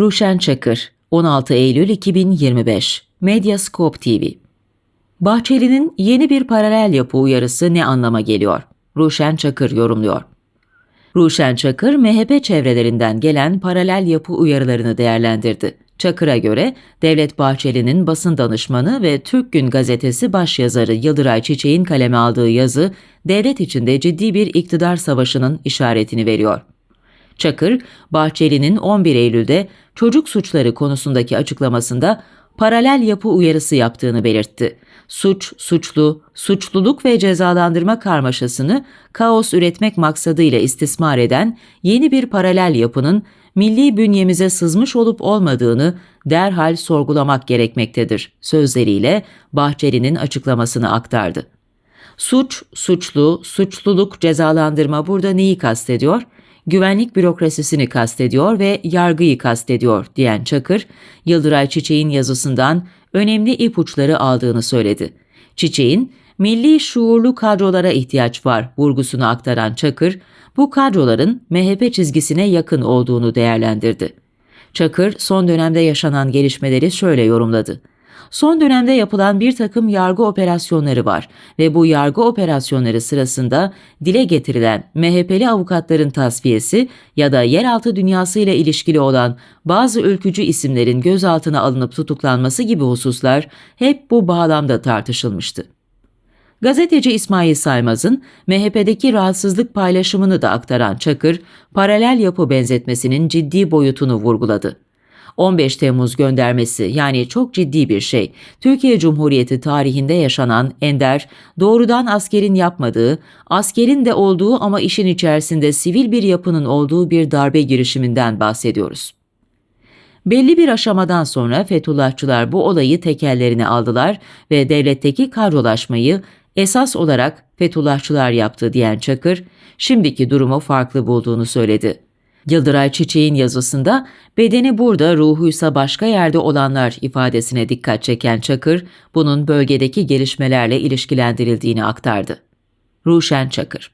Ruşen Çakır 16 Eylül 2025 Medyascope TV Bahçeli'nin yeni bir paralel yapı uyarısı ne anlama geliyor? Ruşen Çakır yorumluyor. Ruşen Çakır, MHP çevrelerinden gelen paralel yapı uyarılarını değerlendirdi. Çakır'a göre Devlet Bahçeli'nin basın danışmanı ve Türk Gün gazetesi başyazarı Yıldıray Çiçek'in kaleme aldığı yazı, devlet içinde ciddi bir iktidar savaşının işaretini veriyor. Çakır, Bahçeli'nin 11 Eylül'de çocuk suçları konusundaki açıklamasında paralel yapı uyarısı yaptığını belirtti. Suç, suçlu, suçluluk ve cezalandırma karmaşasını kaos üretmek maksadıyla istismar eden yeni bir paralel yapının milli bünyemize sızmış olup olmadığını derhal sorgulamak gerekmektedir sözleriyle Bahçeli'nin açıklamasını aktardı. Suç, suçlu, suçluluk, cezalandırma burada neyi kastediyor? Güvenlik bürokrasisini kastediyor ve yargıyı kastediyor diyen Çakır, Yıldıray Çiçek'in yazısından önemli ipuçları aldığını söyledi. Çiçek'in milli şuurlu kadrolara ihtiyaç var vurgusunu aktaran Çakır, bu kadroların MHP çizgisine yakın olduğunu değerlendirdi. Çakır son dönemde yaşanan gelişmeleri şöyle yorumladı. Son dönemde yapılan bir takım yargı operasyonları var ve bu yargı operasyonları sırasında dile getirilen MHP'li avukatların tasfiyesi ya da yeraltı dünyasıyla ilişkili olan bazı ülkücü isimlerin gözaltına alınıp tutuklanması gibi hususlar hep bu bağlamda tartışılmıştı. Gazeteci İsmail Saymaz'ın MHP'deki rahatsızlık paylaşımını da aktaran Çakır, paralel yapı benzetmesinin ciddi boyutunu vurguladı. 15 Temmuz göndermesi yani çok ciddi bir şey. Türkiye Cumhuriyeti tarihinde yaşanan ender, doğrudan askerin yapmadığı, askerin de olduğu ama işin içerisinde sivil bir yapının olduğu bir darbe girişiminden bahsediyoruz. Belli bir aşamadan sonra Fethullahçılar bu olayı tekellerine aldılar ve devletteki kadrolaşmayı esas olarak Fethullahçılar yaptı diyen Çakır, şimdiki durumu farklı bulduğunu söyledi. Yıldıray Çiçek'in yazısında bedeni burada ruhuysa başka yerde olanlar ifadesine dikkat çeken Çakır, bunun bölgedeki gelişmelerle ilişkilendirildiğini aktardı. Ruşen Çakır